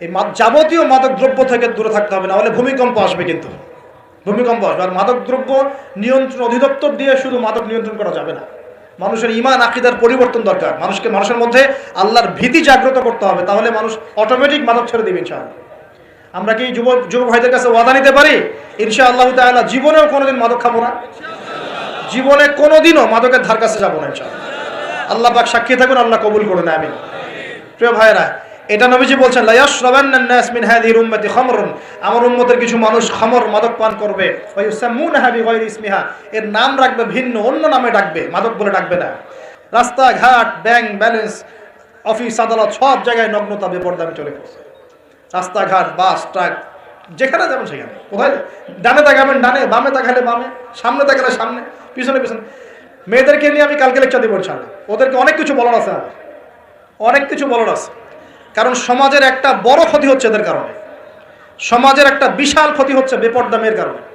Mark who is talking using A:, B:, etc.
A: এই যাবতীয় মাদক দ্রব্য থেকে দূরে থাকতে হবে, না হলে ভূমিকম্প আসবে কিন্তু। ভূমিকম্প আসবে। আর মাদক দ্রব্য নিয়ন্ত্রণ অধিদপ্তর দিয়ে শুধু মাদক নিয়ন্ত্রণ করা যাবে না। মানুষের ইমান, আকিদার পরিবর্তন দরকার। মানুষকে, মানুষের মধ্যে আল্লাহর ভীতি জাগ্রত করতে হবে, তাহলে মানুষ অটোমেটিক মাদক ছেড়ে দেবে ইনশাআল্লাহ। আমরা কি যুব যুবক ভাইদের কাছে ওয়াদা নিতে পারি? ইনশা আল্লাহ তাআলা জীবনেও কোনোদিন মাদক খাব না। জীবনে কোনোদিনও মাদকের ধার কাছে যাব না ইনশাআল্লাহ। আল্লাহ পাক সাক্ষী থাকুন, আল্লাহ কবুল করে করুন, আমিন। প্রিয় ভাইরা এটা নবীজি বলছেন লায়াশরাবান্নান নাস মিন উম্মতি খামরুন। আমার উম্মতের কিছু মানুষ খামর মাদক পান করবে। ওয়া ইউসাম্মুনাহা বিগাইরি ইসমিহা। এর নাম রাখবে ভিন্ন, অন্য নামে ডাকবে, মাদক বলে ডাকবে না। রাস্তাঘাট, ব্যাংক ব্যালেন্স, অফিস, আদালত সব জায়গায় নগ্নতা, বেপরদামে চলে পড়ছে রাস্তাঘাট, বাস, ট্রাক, যেখানে যাবেন সেখানে। কোথায়? ডানে তাকাবেন, ডানে, বামে তাকালে বামে, সামনে তাকালে সামনে, পিছনে পিছনে। মেয়েদেরকে নিয়ে আমি কালকে লেকচার দিব ইনশাআল্লাহ। ওদেরকে অনেক কিছু বলার আছে। অনেক কিছু বলার আছে। কারণ সমাজের একটা বড় ক্ষতি হচ্ছে এদের কারণে। সমাজের একটা বিশাল ক্ষতি হচ্ছে বেপর্দা মেয়ের কারণে।